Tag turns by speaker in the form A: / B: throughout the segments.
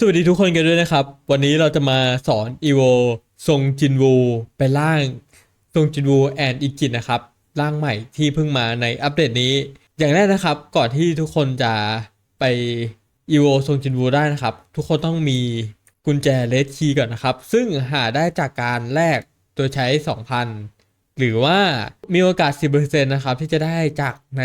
A: สวัสดีทุกคนกันด้วยนะครับ วันนี้เราจะมาสอนอีโวทรงจินวูไปล่างทรงจินวูแอนอีกินนะครับ ร่างใหม่ที่เพิ่งมาในอัปเดตนี้ อย่างแรกนะครับ ก่อนที่ทุกคนจะไปอีโวทรงจินวูได้นะครับ ทุกคนต้องมีกุญแจเลสคีก่อนนะครับ ซึ่งหาได้จากการแลกตัวใช้ 2,000 หรือว่ามีโอกาส 10%นะครับ ที่จะได้จากใน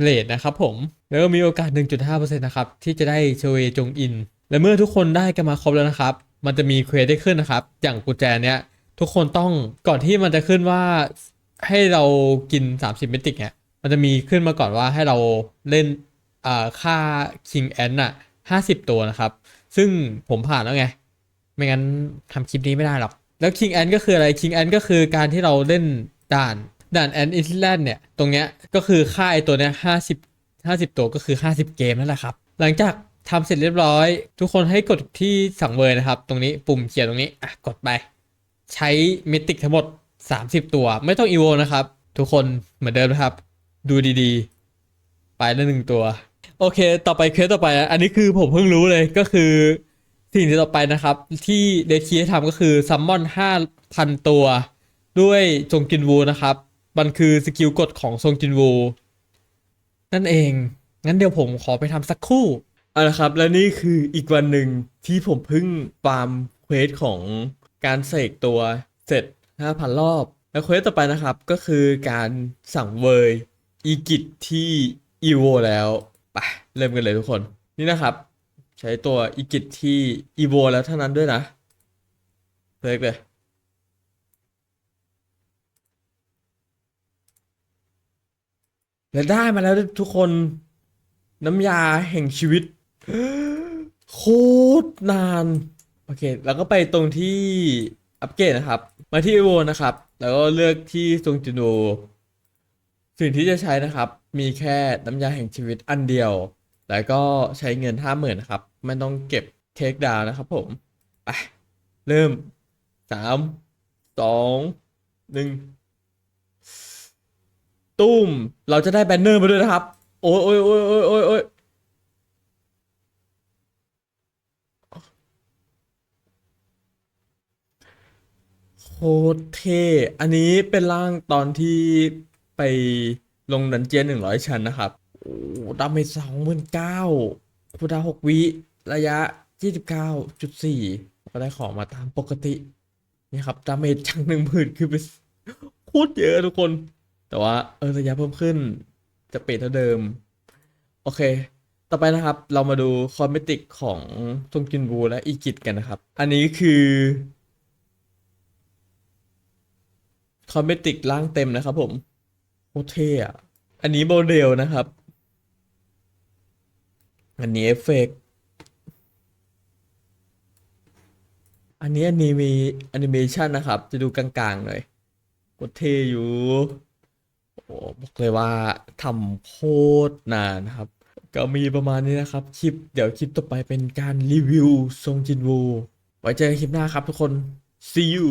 A: เลทนะครับผมแล้วก็มีโอกาส 1.5%นะครับที่จะได้เชเวจงอิน และเมื่อทุกคนได้กันมาครบแล้วนะครับ มันจะมีเควสได้ขึ้นนะครับ อย่างกุญแจเนี้ยทุกคนต้องก่อนที่มันจะขึ้นว่าให้เรากิน 30 เมติกเนี่ยมันจะมีขึ้นมาก่อนว่าให้เราเล่นอ่าค่า King Ant อะ50 ตัวนะครับ ซึ่งผมผ่านแล้วไง ไม่งั้นทำคลิปนี้ไม่ได้หรอก แล้ว King Ant ก็คืออะไร King Ant ก็คือการที่เราเล่นด่านด่าน Ant Island เนี่ย ตรงเนี้ยก็คือค่าไอตัวเนี้ย50 50ตัวก็คือ50เกมนั่นแหละครับ หลังจาก ทำเสร็จเรียบร้อย ทุกคนให้กดที่สังเวยนะครับ ตรงนี้ปุ่มเขียนตรงนี้อะกดไป ใช้เมติกทั้งหมด 30 ตัว ไม่ต้องอีโวนะครับ ทุกคนเหมือนเดิมนะครับ ดูดีๆ ไปแล้วหนึ่งตัว โอเค ต่อไปเคสต่อไป อันนี้คือผมเพิ่งรู้เลยก็คือ สิ่งที่ต่อไปนะครับ ที่เดคีให้ทำก็คือซัมมอน5,000 ตัว ด้วยทรงจินวูนะครับ มันคือสกิลกดของทรงจินวูนั่นเอง งั้นเดี๋ยวผมขอไปทำสักคู่ เอาละครับ และนี่คืออีกวันหนึ่งที่ผมเพิ่งฟาร์มเควสของการเสกตัวเสร็จ 5,000 รอบ แล้วเควสต่อไปนะครับก็คือการสั่งเวยอีกิจที่อีโวแล้วไปเริ่มกันเลยทุกคน นี่นะครับ ใช้ตัวอีกิจที่อีโวแล้วเท่านั้นด้วยนะเลิกเลยและได้มาแล้วทุกคนน้ำยาแห่งชีวิต โคตรนาน โอเค แล้วก็ไปตรงที่อัปเกรดนะครับ มาที่โวนะครับ แล้วก็เลือกที่ทรงจูโนสิ่งที่จะใช้นะครับ มีแค่น้ำยาแห่งชีวิตอันเดียว แล้วก็ใช้เงินห้าหมื่นนะครับ ไม่ต้องเก็บเทคดาวน์นะครับผม ไป เริ่มสามสองหนึ่งตุ้ม เราจะได้แบนเนอร์มาด้วยนะครับ โอ้ยโอ้ยโอ้ยโอ้ยโอ้ย โคตรเท่ อันนี้เป็นร่างตอนที่ไปลงดันเจียนหนึ่งร้อยชั้นนะครับ โอ้ดาเมจสองหมื่นเก้าคูดาหกวิ ระยะยี่สิบเก้าจุดสี่ก็ได้ของมาตามปกติ นี่ครับดาเมจจากหนึ่งหมื่นคือเป็นโคตรเยอะทุกคน แต่ว่าเออระยะเพิ่มขึ้น จะเปรตเท่าเดิม โอเค ต่อไปนะครับ เรามาดูคอมเมติกของทรงกินบูและอีกิจกันนะครับ อันนี้คือ คอมเมติกร่างเต็มนะครับผมโคตรเท่อะอันนี้โมเดลนะครับ อันนี้เอฟเฟกต์อันนี้อนิเมแอนิเมชันนะครับ จะดูกลางๆหน่อยโคตรเท่อยู่โอ้บอกเลยว่าทำโคตรนานะครับ ก็มีประมาณนี้นะครับ คลิปเดี๋ยวคลิปต่อไปเป็นการรีวิวทรงจินวู ไว้เจอกันคลิปหน้าครับทุกคน see you